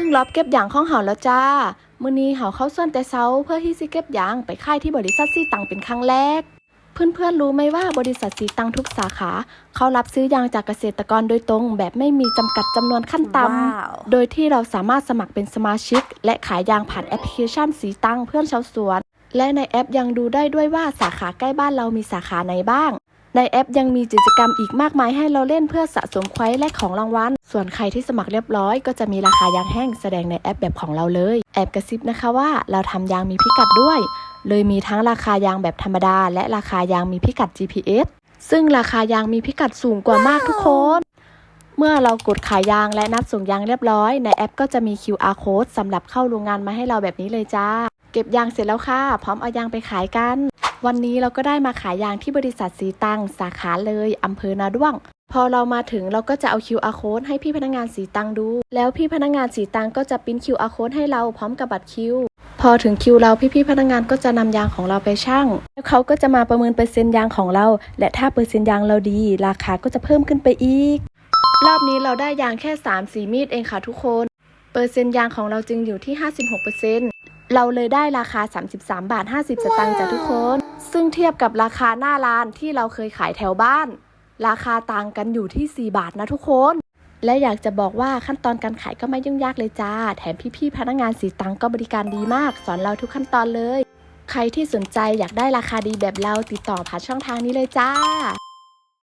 พิ่งรอบเก็บยางของเฮาแล้วจ้า มื้อนี้เฮาเข้าส่วนแต่เช้าเพื่อที่สิเก็บยางไปค่ายที่บริษัทซีตังเป็นครั้งแรก เพื่อนๆรู้ไหมว่าบริษัทสีตังทุกสาขา เขารับซื้อยางจากเกษตรกรโดยตรง แบบไม่มีจำกัดจำนวนขั้นต่ำว้าวโดยที่เราสามารถสมัครเป็นสมาชิก และขายยางผ่านแอปพลิเคชันสีตังเพื่อนชาวสวน และในแอปยังดูได้ด้วยว่าสาขาใกล้บ้านเรามีสาขาไหนบ้าง ในแอปยังมีกิจกรรมอีกมากมายให้เราเล่นเพื่อสะสมควายและของรางวัล ส่วนใครที่สมัครเรียบร้อยก็จะมีราคายางแห้งแสดงในแอปแบบของเราเลย แอบกระซิบนะคะว่าเราทำยางมีพิกัดด้วย เลยมีทั้งราคายางแบบธรรมดา และราคายางมีพิกัด GPS ซึ่งราคายางมีพิกัดสูงกว่ามากทุกคน เมื่อเรากดขายยางและนัดส่งยางเรียบร้อย ในแอปก็จะมี QR code สำหรับเข้าโรงงานมาให้เราแบบนี้เลยจ้า เก็บยางเสร็จแล้วค่ะ พร้อมเอายางไปขายกัน วันนี้เราก็ได้มาขายยางที่บริษัทสีตังสาขาเลยอำเภอนาด้วง พอเรามาถึงเราก็จะเอา QR code ให้พี่พนักงานสีตังดู แล้วพี่พนักงานสีตังก็จะปิ้น QR code ให้เราพร้อมกับบัตรคิว พอถึงคิวเราพี่ๆพนักงานก็จะนำยางของเราไปชั่ง แล้วเขาก็จะมาประเมินเปอร์เซ็นต์ยางของเรา และถ้าเปอร์เซ็นต์ยางเราดี ราคาก็จะเพิ่มขึ้นไปอีก รอบนี้เราได้ยางแค่3 4มีดเองค่ะทุกคน เปอร์เซ็นต์ยางของเราจึงอยู่ที่ 56%เราเลยได้ราคา 33 บาท 50 สตางค์จากทุกคน ซึ่งเทียบกับราคาหน้าร้านที่เราเคยขายแถวบ้าน ราคาต่างกันอยู่ที่ 4 บาทนะทุกคน และอยากจะบอกว่าขั้นตอนการขายก็ไม่ยุ่งยากเลยจ้า แถมพี่ๆพนักงานสีตังก็บริการดีมาก สอนเราทุกขั้นตอนเลย ใครที่สนใจอยากได้ราคาดีแบบเราติดต่อผ่านช่องทางนี้เลยจ้า